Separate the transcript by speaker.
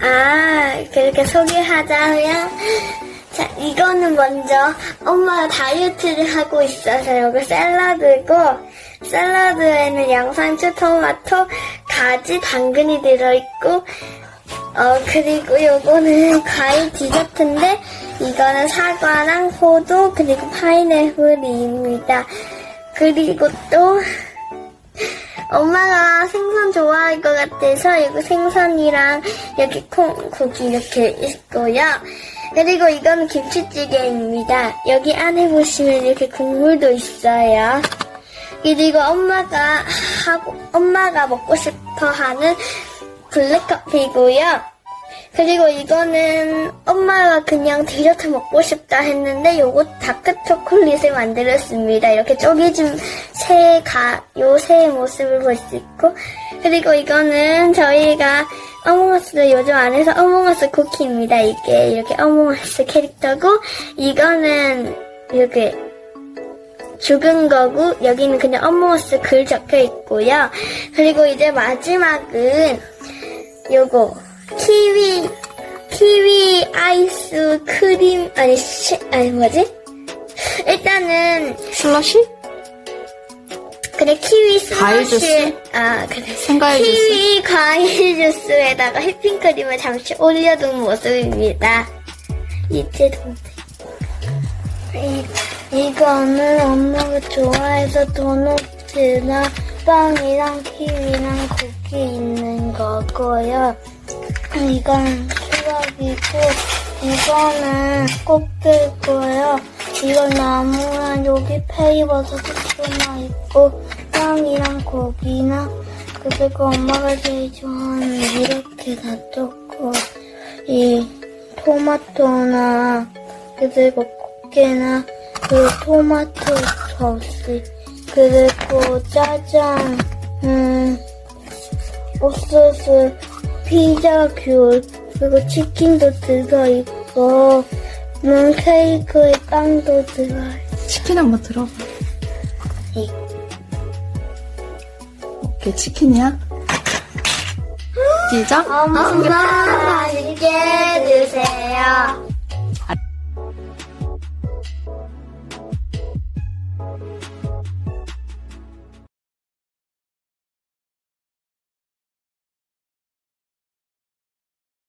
Speaker 1: 아, 그렇게 소개하자면, 자, 이거는 먼저 엄마가 다이어트를 하고 있어서 이거 샐러드고, 샐러드에는 양상추, 토마토, 가지, 당근이 들어있고, 어, 그리고 요거는 과일 디저트인데, 이거는 사과랑 호두, 그리고 파인애플입니다. 그리고 또, 엄마가 생선 좋아할 것 같아서 이거 생선이랑 여기 콩, 고기 이렇게 있고요. 그리고 이거는 김치찌개입니다. 여기 안에 보시면 이렇게 국물도 있어요. 그리고 엄마가 하고, 엄마가 먹고 싶어 하는 블랙커피고요. 그리고 이거는 엄마가 그냥 디저트 먹고 싶다 했는데 요거 다크 초콜릿을 만들었습니다. 이렇게 쪼개진 새가 요 새의 모습을 볼 수 있고 그리고 이거는 저희가 어몽어스 요즘 안에서 어몽어스 쿠키입니다. 이게 이렇게 어몽어스 캐릭터고 이거는 이렇게 죽은 거고 여기는 그냥 어몽어스 글 적혀 있고요. 그리고 이제 마지막은 요거 키위 키위 아이스 크림 아니 시, 아니 뭐지? 일단은
Speaker 2: 슬러시?
Speaker 1: 그래 키위 슬러시
Speaker 2: 주스?
Speaker 1: 아 그래
Speaker 2: 생과일 주스?
Speaker 1: 키위 과일 주스에다가 휘핑크림을 잠시 올려둔 모습입니다. 이제 동생 이, 이거는 엄마가 좋아해서 도넛이랑 빵이랑 키위랑 고기 있는 거고요. 이건 수박이고 이거는 꽃게고요. 이건 나무랑 여기 페이버섯도 하나 있고 빵이랑 고기나 그리고 엄마가 제일 좋아하는 이렇게 놔뒀고 이 토마토나 그리고 꽃게나 그 토마토 소스 그리고 짜장 음 옥수수 피자 귤 그리고 치킨도 들어있고 문 케이크에 빵도 들어있고
Speaker 2: 치킨 한번 들어봐.
Speaker 1: 이.
Speaker 2: 오케이, 치킨이야? 시작.
Speaker 1: 엄마 맛있게 드세요.